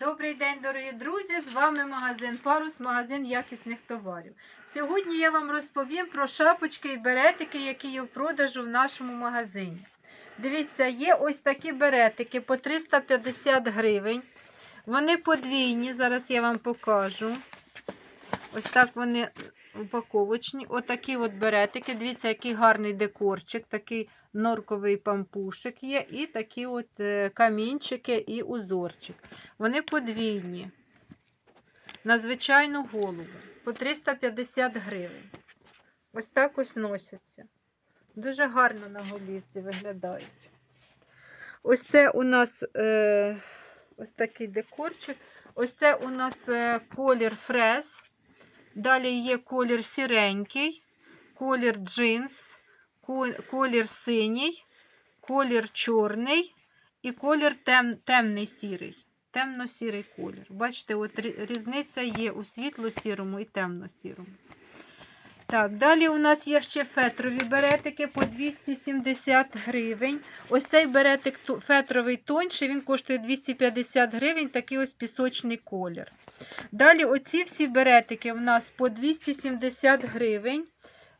Добрий день, дорогі друзі! З вами магазин Парус, магазин якісних товарів. Сьогодні я вам розповім про шапочки і беретики, які є в продажу в нашому магазині. Дивіться, є ось такі беретики по 350 гривень. Вони подвійні, зараз я вам покажу. Ось так вони упаковочні. Отакі от беретики. Дивіться, який гарний декорчик, такий норковий пампушик є, і такі от е, камінчики і узорчик. Вони подвійні. На звичайну голову. По 350 гривень. Ось так ось носяться. Дуже гарно на голівці виглядають. Ось це у нас е, ось такий декорчик. Ось це у нас е, колір фрез. Далі є колір сіренький, колір джинс, колір синій, колір чорний і колір тем, темний сірий. Темно-сірий колір. Бачите, от різниця є у світло-сірому і темно-сірому. Так, далі у нас є ще фетрові беретики по 270 гривень. Ось цей беретик фетровий тонший, він коштує 250 гривень, такий ось пісочний колір. Далі оці всі беретики в нас по 270 гривень.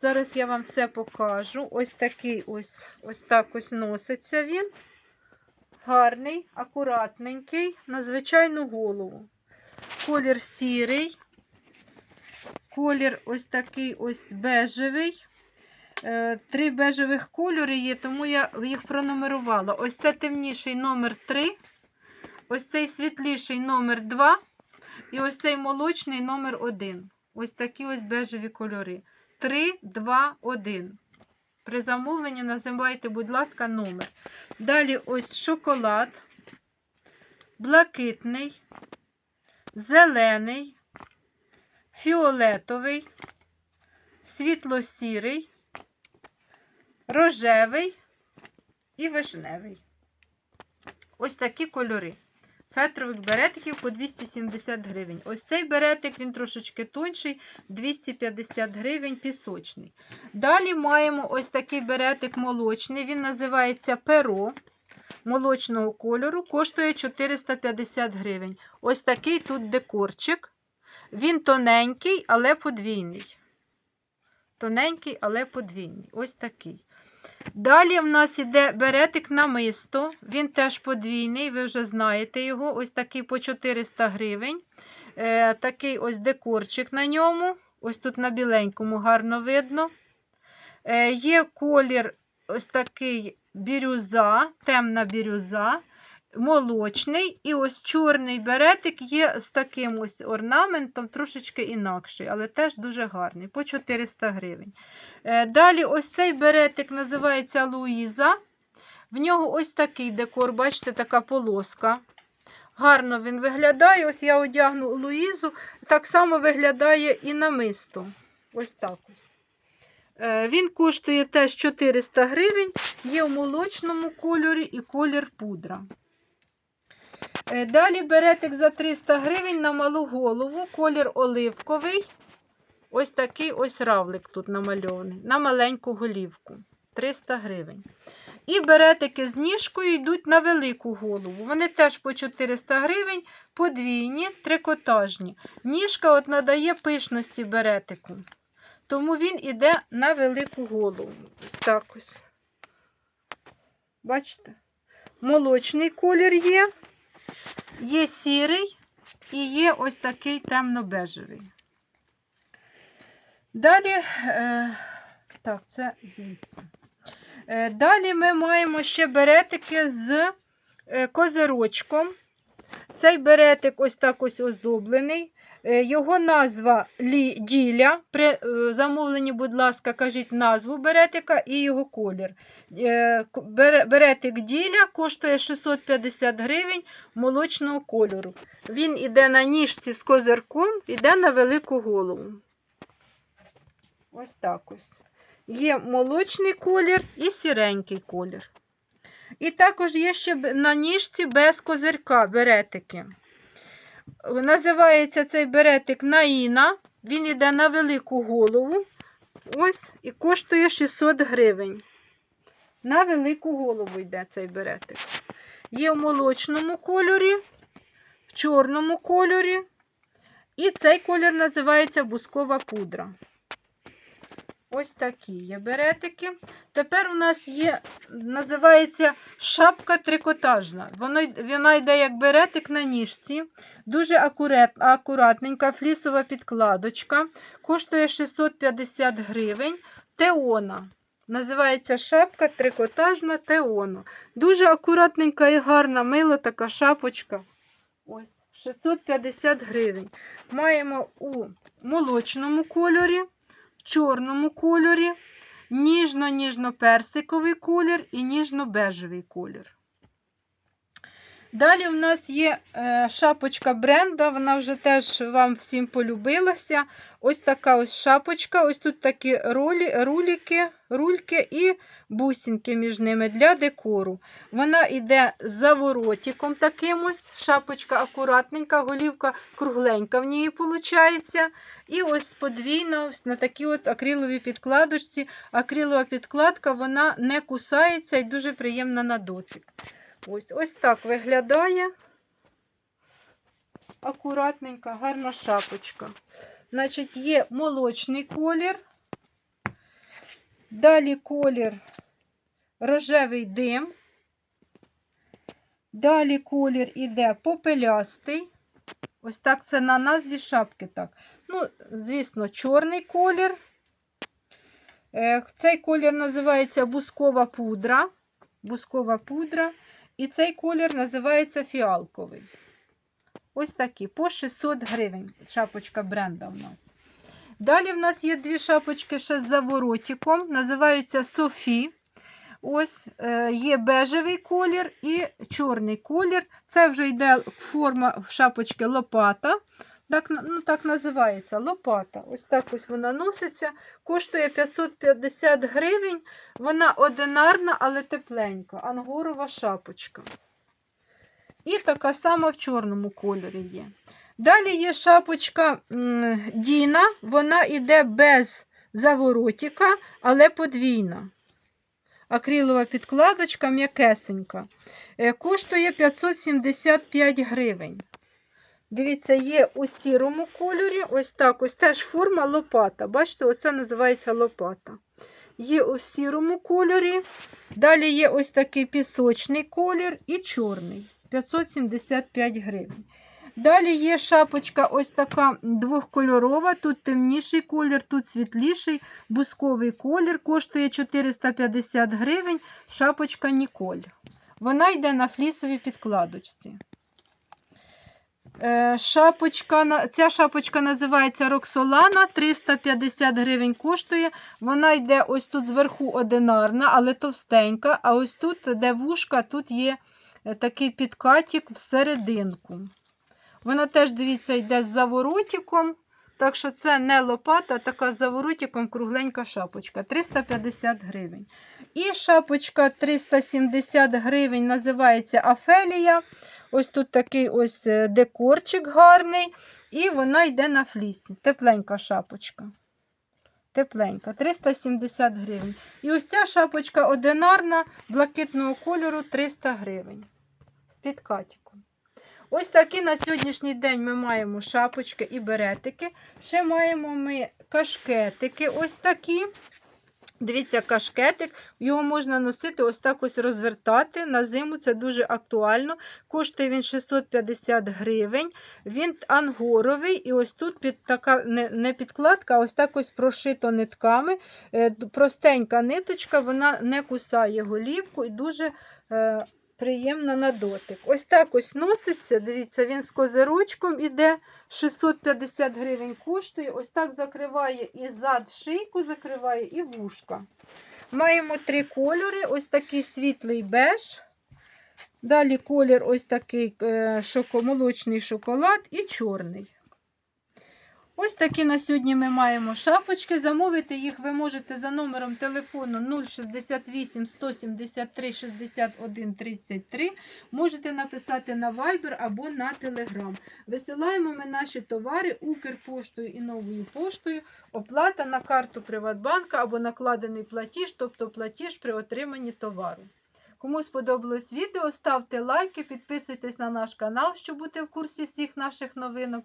Зараз я вам все покажу. Ось такий ось, ось так ось носиться він. Гарний, акуратненький, на звичайну голову. Колір сірий. Колір ось такий ось бежевий. Е, Три бежевих кольори є, тому я їх пронумерувала. Ось це темніший номер 3, ось цей світліший номер 2 і ось цей молочний номер 1. Ось такі ось бежеві кольори. 3, 2, 1. При замовленні називайте, будь ласка, номер. Далі ось шоколад, блакитний, зелений, фіолетовий, світло-сірий, рожевий і вишневий. Ось такі кольори. Фетрових беретиків по 270 гривень. Ось цей беретик, він трошечки тонший, 250 гривень пісочний. Далі маємо ось такий беретик молочний, він називається перо молочного кольору, коштує 450 гривень. Ось такий тут декорчик. Він тоненький, але подвійний. Тоненький, але подвійний. Ось такий. Далі в нас іде беретик намисто. Він теж подвійний, ви вже знаєте його. Ось такий по 400 гривень. Е, такий ось декорчик на ньому. Ось тут на біленькому гарно видно. Е, є колір ось такий бірюза, темна бірюза, молочний. І ось чорний беретик є з таким ось орнаментом, трошечки інакший, але теж дуже гарний, по 400 гривень. Е, Далі ось цей беретик називається Луїза. В нього ось такий декор, бачите, така полоска. Гарно він виглядає. Ось я одягну Луїзу. Так само виглядає і намисто. Ось так ось. Е, Він коштує теж 400 гривень, є в молочному кольорі і колір пудра. Е, Далі беретик за 300 гривень на малу голову, колір оливковий. Ось такий ось равлик тут намальований, на маленьку голівку. 300 гривень. І беретики з ніжкою йдуть на велику голову. Вони теж по 400 гривень, подвійні, трикотажні. Ніжка от надає пишності беретику. Тому він іде на велику голову. Ось так ось. Бачите? Молочний колір є, є сірий і є ось такий темно-бежевий. Далі, е, так, це звідси. Е, далі ми маємо ще беретики з е, козирочком. Цей беретик ось так ось оздоблений. Е, Його назва діля. При е, замовленні, будь ласка, кажіть назву беретика і його колір. Е, Беретик діля коштує 650 гривень молочного кольору. Він іде на ніжці з козирком, іде на велику голову. Ось так ось. Є молочний колір і сіренький колір. І також є ще на ніжці без козирка беретики. Називається цей беретик Наїна. Він йде на велику голову. Ось і коштує 600 гривень. На велику голову йде цей беретик. Є в молочному кольорі, в чорному кольорі. І цей колір називається бускова пудра. Ось такі є беретики. Тепер у нас є, називається шапка трикотажна. Воно, вона йде як беретик на ніжці. Дуже акурат, акуратненька флісова підкладочка. Коштує 650 гривень. Теона. Називається шапка трикотажна Теоно. Дуже акуратненька і гарна, мила така шапочка. Ось 650 гривень. Маємо у молочному кольорі, чорному кольорі, ніжно-ніжно-персиковий колір і ніжно-бежевий колір. Далі в нас є е, шапочка бренда, вона вже теж вам всім полюбилася. Ось така ось шапочка, ось тут такі ролі, руліки, рульки і бусинки між ними для декору. Вона йде заворотиком таким ось, шапочка акуратненька, голівка кругленька в ній виходить. І ось подвійно на такій от акриловій підкладочці. Акрилова підкладка вона не кусається і дуже приємна на дотик. Ось, ось так виглядає. Акуратненька, гарна шапочка. Значить, є молочний колір. Далі колір рожевий дим. Далі колір іде попелястий. Ось так це на назві шапки. так. Ну, звісно, чорний колір. Е, Цей колір називається бускова пудра. Бускова пудра. І цей колір називається фіалковий. Ось такі, по 600 гривень. Шапочка бренда в нас. Далі в нас є дві шапочки ще з заворотиком. Називаються Софі. Ось е, є бежевий колір і чорний колір. Це вже йде форма шапочки лопата. Так, ну, так називається лопата. Ось так ось вона носиться. Коштує 550 гривень. Вона одинарна, але тепленька. Ангорова шапочка. І така сама в чорному кольорі є. Далі є шапочка Діна. Вона йде без заворотика, але подвійна. Акрилова підкладочка м'якесенька. Е, Коштує 575 гривень. Дивіться, є у сірому кольорі. Ось так, ось теж форма лопата. Бачите, оце називається лопата. Є у сірому кольорі. Далі є ось такий пісочний колір і чорний. 575 гривень. Далі є шапочка ось така двохкольорова. Тут темніший колір, тут світліший, бусковий колір. Коштує 450 гривень. Шапочка Ніколь. Вона йде на флісовій підкладочці. Е, Шапочка, ця шапочка називається Роксолана, 350 гривень коштує. Вона йде ось тут зверху одинарна, але товстенька. А ось тут, де вушка, тут є е, такий підкатик всерединку. Вона теж, дивіться, йде з заворотиком. Так що це не лопата, а така з заворотиком кругленька шапочка. 350 гривень. І шапочка 370 гривень називається Афелія. Ось тут такий ось е, декорчик гарний. І вона йде на флісі. Тепленька шапочка. Тепленька, 370 гривень. І ось ця шапочка одинарна, блакитного кольору 300 гривень. З підкатіком. Ось такі на сьогоднішній день ми маємо шапочки і беретики. Ще маємо ми кашкетики ось такі. Дивіться, кашкетик, його можна носити, ось так ось розвертати. На зиму це дуже актуально. Коштує він 650 гривень. Він ангоровий, і ось тут під така не, підкладка, а ось так ось прошито нитками. Е, Простенька ниточка, вона не кусає голівку і дуже е, приємна на дотик. Ось так ось носиться. Дивіться, він з козирочком іде. 650 гривень коштує. Ось так закриває і зад шийку, закриває, і вушка. Маємо три кольори: ось такий світлий беж. Далі колір ось такий е, молочний шоколад і чорний. Ось такі на сьогодні ми маємо шапочки. Замовити їх ви можете за номером телефону 068 173 61 33. Можете написати на Viber або на Telegram. Висилаємо ми наші товари Укрпоштою і новою поштою. Оплата на карту Приватбанка або накладений платіж, тобто платіж при отриманні товару. Кому сподобалось відео, ставте лайки, підписуйтесь на наш канал, щоб бути в курсі всіх наших новинок.